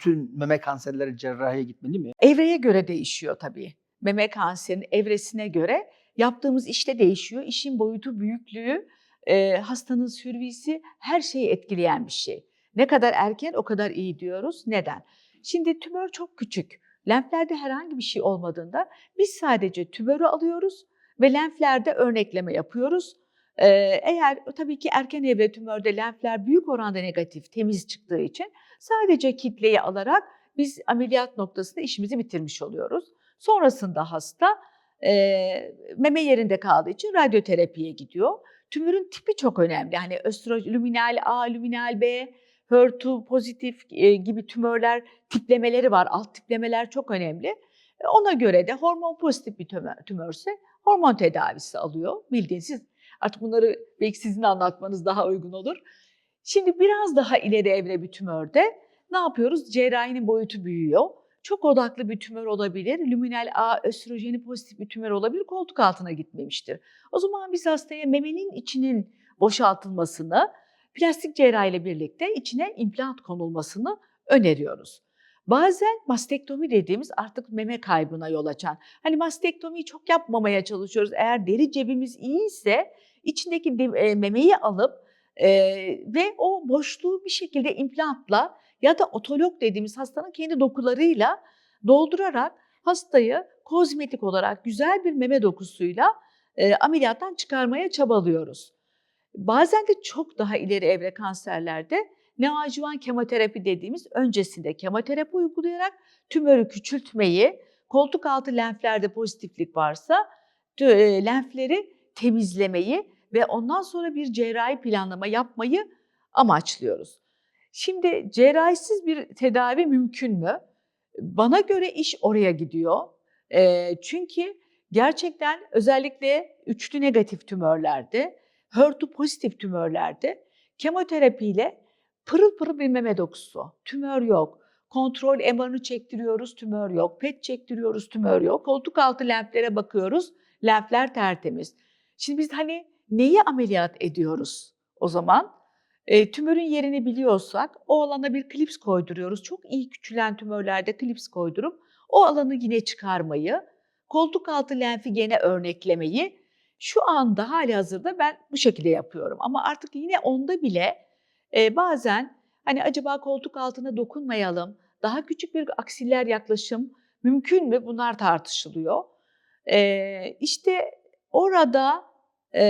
bütün meme kanserleri cerrahiye gitmeli mi? Evreye göre değişiyor tabii. Meme kanserinin evresine göre yaptığımız işte değişiyor. İşin boyutu, büyüklüğü, e, hastanın sürvisi her şeyi etkileyen bir şey. Ne kadar erken o kadar iyi diyoruz. Neden? Şimdi tümör çok küçük. Lenflerde herhangi bir şey olmadığında biz sadece tümörü alıyoruz ve lenflerde örnekleme yapıyoruz. Eğer tabii ki erken evre tümörde lenfler büyük oranda negatif, temiz çıktığı için sadece kitleyi alarak biz ameliyat noktasında işimizi bitirmiş oluyoruz. Sonrasında hasta e, meme yerinde kaldığı için radyoterapiye gidiyor. Tümörün tipi çok önemli. Hani östrojen, luminal A, luminal B, HER2 pozitif gibi tümörler tiplemeleri var. Alt tiplemeler çok önemli. Ona göre de hormon pozitif bir tümör, tümörse hormon tedavisi alıyor. Bildiğiniz artık bunları belki sizin anlatmanız daha uygun olur. Şimdi biraz daha ileri evre bir tümörde ne yapıyoruz? Cerrahinin boyutu büyüyor. Çok odaklı bir tümör olabilir. Luminal A östrojeni pozitif bir tümör olabilir. Koltuk altına gitmemiştir. O zaman biz hastaya memenin içinin boşaltılmasını plastik cerrahi ile birlikte içine implant konulmasını öneriyoruz. Bazen mastektomi dediğimiz artık meme kaybına yol açan. Hani mastektomiyi çok yapmamaya çalışıyoruz. Eğer deri cebimiz iyi ise içindeki de- e, memeyi alıp e, ve o boşluğu bir şekilde implantla ya da otolog dediğimiz hastanın kendi dokularıyla doldurarak hastayı kozmetik olarak güzel bir meme dokusuyla e, ameliyattan çıkarmaya çabalıyoruz. Bazen de çok daha ileri evre kanserlerde neoadjuvan kemoterapi dediğimiz öncesinde kemoterapi uygulayarak tümörü küçültmeyi, koltuk altı lenflerde pozitiflik varsa e, lenfleri temizlemeyi ve ondan sonra bir cerrahi planlama yapmayı amaçlıyoruz. Şimdi cerrahisiz bir tedavi mümkün mü? Bana göre iş oraya gidiyor. Eee, çünkü gerçekten özellikle üçlü negatif tümörlerde, HER2 pozitif tümörlerde kemoterapiyle pırıl pırıl bir meme dokusu. Tümör yok. Kontrol MR'ını çektiriyoruz, tümör yok. PET çektiriyoruz, tümör yok. Koltuk altı lenflere bakıyoruz, lenfler tertemiz. Şimdi biz hani neyi ameliyat ediyoruz o zaman? E, tümörün yerini biliyorsak o alana bir klips koyduruyoruz. Çok iyi küçülen tümörlerde klips koydurup o alanı yine çıkarmayı, koltuk altı lenfi gene örneklemeyi şu anda hali hazırda ben bu şekilde yapıyorum. Ama artık yine onda bile e, bazen hani acaba koltuk altına dokunmayalım, daha küçük bir aksiller yaklaşım mümkün mü? Bunlar tartışılıyor. E, işte orada e,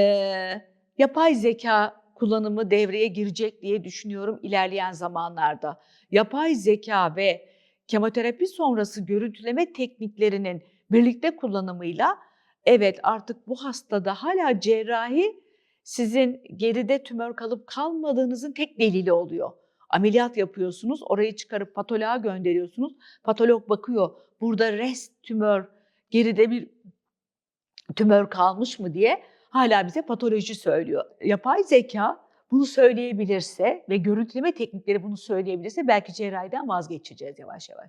yapay zeka kullanımı devreye girecek diye düşünüyorum ilerleyen zamanlarda. Yapay zeka ve kemoterapi sonrası görüntüleme tekniklerinin birlikte kullanımıyla evet artık bu hastada hala cerrahi sizin geride tümör kalıp kalmadığınızın tek delili oluyor. Ameliyat yapıyorsunuz, orayı çıkarıp patoloğa gönderiyorsunuz. Patolog bakıyor, burada rest tümör, geride bir tümör kalmış mı diye hala bize patoloji söylüyor. Yapay zeka bunu söyleyebilirse ve görüntüleme teknikleri bunu söyleyebilirse belki cerrahiden vazgeçeceğiz yavaş yavaş.